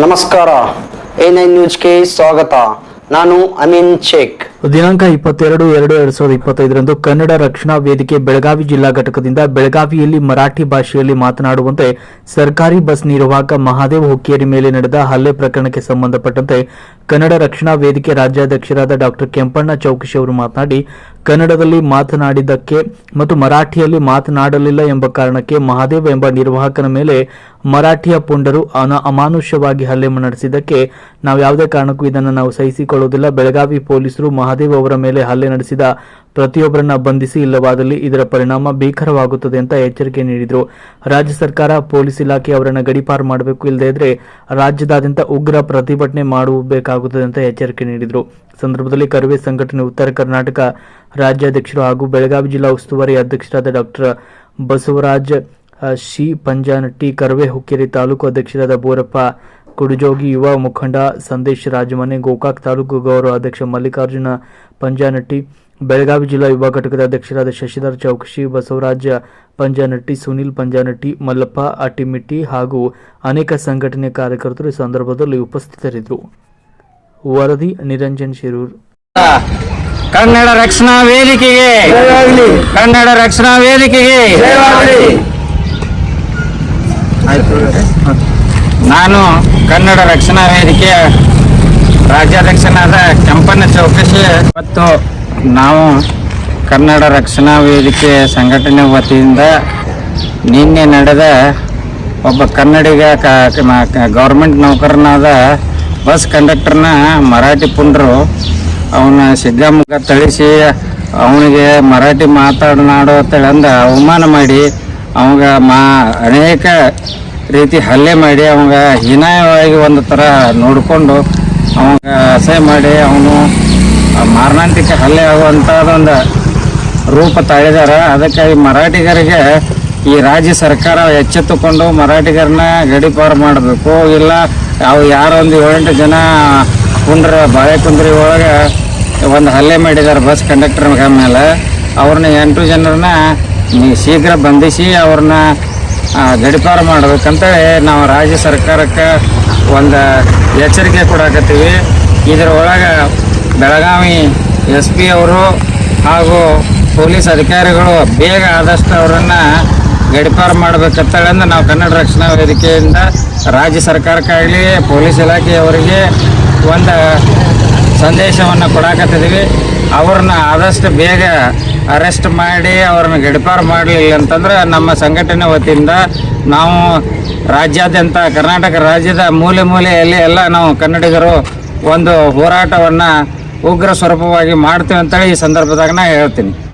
ನಮಸ್ಕಾರ. A nine ನ್ಯೂಸ್ಗೆ ಸ್ವಾಗತ. ನಾನು ಅಮೀನ್ ಶೇಖ್. ದಿನಾಂಕ ಇಪ್ಪತ್ತೆರಡು ಎರಡು ಎರಡ್ ಸಾವಿರದ ಇಪ್ಪತ್ತೈದರಂದು ಕನ್ನಡ ರಕ್ಷಣಾ ವೇದಿಕೆ ಬೆಳಗಾವಿ ಜಿಲ್ಲಾ ಘಟಕದಿಂದ ಬೆಳಗಾವಿಯಲ್ಲಿ ಮರಾಠಿ ಭಾಷೆಯಲ್ಲಿ ಮಾತನಾಡುವಂತೆ ಸರ್ಕಾರಿ ಬಸ್ ನಿರ್ವಾಹಕ ಮಹಾದೇವ್ ಹುಕ್ಕೇರಿ ಮೇಲೆ ನಡೆದ ಹಲ್ಲೆ ಪ್ರಕರಣಕ್ಕೆ ಸಂಬಂಧಪಟ್ಟಂತೆ ಕನ್ನಡ ರಕ್ಷಣಾ ವೇದಿಕೆ ರಾಜ್ಯಾಧ್ಯಕ್ಷರಾದ ಡಾಕ್ಟರ್ ಕೆಂಪಣ್ಣ ಚೌಕಶಿ ಅವರು ಮಾತನಾಡಿ ಕನ್ನಡದಲ್ಲಿ ಮಾತನಾಡಿದ್ದಕ್ಕೆ ಮತ್ತು ಮರಾಠಿಯಲ್ಲಿ ಮಾತನಾಡಲಿಲ್ಲ ಎಂಬ ಕಾರಣಕ್ಕೆ ಮಹಾದೇವ್ ಎಂಬ ನಿರ್ವಾಹಕನ ಮೇಲೆ ಮರಾಠಿಯ ಪುಂಡರು ಅನ- ಅಮಾನುಷ್ಯವಾಗಿ ಹಲ್ಲೆ ನಡೆಸಿದ್ದಕ್ಕೆ ನಾವು ಯಾವುದೇ ಕಾರಣಕ್ಕೂ ಇದನ್ನು ನಾವು ಸಹಿಸಿಕೊಳ್ಳುವುದಿಲ್ಲ ಬೆಳಗಾವಿ ಪೊಲೀಸರು ಮಹಾದೇವ್ ಅವರ ಮೇಲೆ ಹಲ್ಲೆ ನಡೆಸಿದ ಪ್ರತಿಯೊಬ್ಬರನ್ನ ಬಂಧಿಸಿ ಇಲ್ಲವಾದಲ್ಲಿ ಇದರ ಪರಿಣಾಮ ಭೀಕರವಾಗುತ್ತದೆ ಅಂತ ಎಚ್ಚರಿಕೆ ನೀಡಿದರು. ರಾಜ್ಯ ಸರ್ಕಾರ, ಪೊಲೀಸ್ ಇಲಾಖೆ ಅವರನ್ನು ಗಡಿಪಾರು ಮಾಡಬೇಕು ಇಲ್ಲದೇ ಇದ್ರೆ ರಾಜ್ಯದಾದ್ಯಂತ ಉಗ್ರ ಪ್ರತಿಭಟನೆ ಮಾಡಬೇಕಾಗುತ್ತದೆ ಅಂತ ಎಚ್ಚರಿಕೆ ನೀಡಿದರು. ಸಂದರ್ಭದಲ್ಲಿ ಕರುವೆ ಸಂಘಟನೆ ಉತ್ತರ ಕರ್ನಾಟಕ ರಾಜ್ಯಾಧ್ಯಕ್ಷರು ಹಾಗೂ ಬೆಳಗಾವಿ ಜಿಲ್ಲಾ ಉಸ್ತುವಾರಿ ಅಧ್ಯಕ್ಷರಾದ ಡಾಕ್ಟರ್ ಬಸವರಾಜ್ ಶಿ ಪಂಜಾನಟ್ಟಿ, ಕರವೆ ಹುಕ್ಕೇರಿ ತಾಲೂಕು ಅಧ್ಯಕ್ಷರಾದ ಬೋರಪ್ಪ, ಕುಡುಜೋಗಿ ಯುವ ಮುಖಂಡ ಸಂದೇಶ್ ರಾಜಮನೆ, ಗೋಕಾಕ್ ತಾಲೂಕು ಗೌರವ ಅಧ್ಯಕ್ಷ ಮಲ್ಲಿಕಾರ್ಜುನ ಪಂಜಾನಟ್ಟಿ ಬೆಳಗಾವಿ ಜಿಲ್ಲಾ ಯುವ ಘಟಕದ ಅಧ್ಯಕ್ಷರಾದ ಶಶಿಧರ್ ಚೌಕಶಿ ಬಸವರಾಜ ಪಂಜಾನಟ್ಟಿ ಸುನಿಲ್ ಪಂಜಾನಟ್ಟಿ ಮಲ್ಲಪ್ಪ ಅಟ್ಟಿಮಿಟ್ಟಿ ಹಾಗೂ ಅನೇಕ ಸಂಘಟನೆ ಕಾರ್ಯಕರ್ತರು ಈ ಸಂದರ್ಭದಲ್ಲಿ ಉಪಸ್ಥಿತರಿದ್ದರು. ವರದಿ ನಿರಂಜನ್ ಶಿರೂರ್. ಕನ್ನಡ ರಕ್ಷಣಾ ವೇದಿಕೆಗೆ ಕನ್ನಡ ರಕ್ಷಣಾ ವೇದಿಕೆಗೆ. ನಾನು ಕನ್ನಡ ರಕ್ಷಣಾ ವೇದಿಕೆಯ ರಾಜ್ಯಾಧ್ಯಕ್ಷನಾದ ಕೆಂಪಣ್ಣ ಚೌಕಶಿ ಮತ್ತು ನಾವು ಕನ್ನಡ ರಕ್ಷಣಾ ವೇದಿಕೆ ಸಂಘಟನೆ ವತಿಯಿಂದ ನಿನ್ನೆ ನಡೆದ ಒಬ್ಬ ಕನ್ನಡಿಗ ಗೌರ್ಮೆಂಟ್ ನೌಕರನಾದ ಬಸ್ ಕಂಡಕ್ಟರ್ನ ಮರಾಠಿ ಪುಂಡ್ರು. ಅವನ ಸಿಗ್ಗಾಮುಗ್ಗ ತಳಿಸಿ ಅವನಿಗೆ ಮರಾಠಿ ಮಾತಾಡನಾಡು ಅಂತೇಳಿ ಅಂದ, ಅವಮಾನ ಮಾಡಿ, ಅವಾಗ ಮಾ, ಅನೇಕ ರೀತಿ ಹಲ್ಲೆ ಮಾಡಿ, ಅವಾಗ ಹೀನಾಯವಾಗಿ ಒಂದು ಥರ ನೋಡಿಕೊಂಡು, ಅವಾಗ ಅಸಹ್ಯ ಮಾಡಿ, ಅವನು ಮಾರಣಾಂತಿಕ ಹಲ್ಲೆ ಆಗುವಂಥದ್ದೊಂದು ರೂಪ ತಾಳಿದಾರ. ಅದಕ್ಕಾಗಿ ಮರಾಠಿಗರಿಗೆ ಈ ರಾಜ್ಯ ಸರ್ಕಾರ ಎಚ್ಚೆತ್ತುಕೊಂಡು ಮರಾಠಿಗರನ್ನ ಗಡಿಪಾರು ಮಾಡಬೇಕು. ಇಲ್ಲ, ಅವು ಯಾರೊಂದು ಏಳೆಂಟು ಜನ ಕುಂಡ್ರ ಬಾಳೆಕುಂದ್ರಿ ಒಳಗೆ ಒಂದು ಹಲ್ಲೆ ಮಾಡಿದ್ದಾರೆ ಬಸ್ ಕಂಡಕ್ಟರ್ ಮೇಲೆ. ಅವ್ರನ್ನ ಎಂಟು ಜನರನ್ನ ಶೀಘ್ರ ಬಂಧಿಸಿ ಅವ್ರನ್ನ ಗಡಿಪಾರು ಮಾಡಬೇಕಂತೇಳಿ ನಾವು ರಾಜ್ಯ ಸರ್ಕಾರಕ್ಕೆ ಒಂದು ಎಚ್ಚರಿಕೆ ಕೊಡಾಕತ್ತೀವಿ. ಇದರ ಒಳಗೆ ಬೆಳಗಾವಿ ಎಸ್ ಪಿ ಅವರು ಹಾಗೂ ಪೊಲೀಸ್ ಅಧಿಕಾರಿಗಳು ಬೇಗ ಆದಷ್ಟು ಅವರನ್ನು ಗಡಿಪಾರು ಮಾಡ್ಬೇಕಂತೇಳಿ ಅಂದ್ರೆ ನಾವು ಕನ್ನಡ ರಕ್ಷಣಾ ವೇದಿಕೆಯಿಂದ ರಾಜ್ಯ ಸರ್ಕಾರಕ್ಕಾಗಲಿ, ಪೊಲೀಸ್ ಇಲಾಖೆಯವರಿಗೆ ಒಂದು ಸಂದೇಶವನ್ನು ಕೊಡಾಕತ್ತಿದ್ದೀವಿ ಅವ್ರನ್ನ ಆದಷ್ಟು ಬೇಗ ಅರೆಸ್ಟ್ ಮಾಡಿ ಅವ್ರನ್ನ ಗಡಿಪಾರು ಮಾಡಲಿಲ್ಲ ಅಂತಂದ್ರೆ ನಮ್ಮ ಸಂಘಟನೆ ವತಿಯಿಂದ ನಾವು ರಾಜ್ಯಾದ್ಯಂತ ಕರ್ನಾಟಕ ರಾಜ್ಯದ ಮೂಲೆ ಮೂಲೆಯಲ್ಲಿ ಎಲ್ಲ ನಾವು ಕನ್ನಡಿಗರು ಒಂದು ಹೋರಾಟವನ್ನು ಉಗ್ರ ಸ್ವರೂಪವಾಗಿ ಮಾಡ್ತೇವೆ ಅಂತೇಳಿ ಈ ಸಂದರ್ಭದಾಗ ನಾ ಹೇಳ್ತೀನಿ.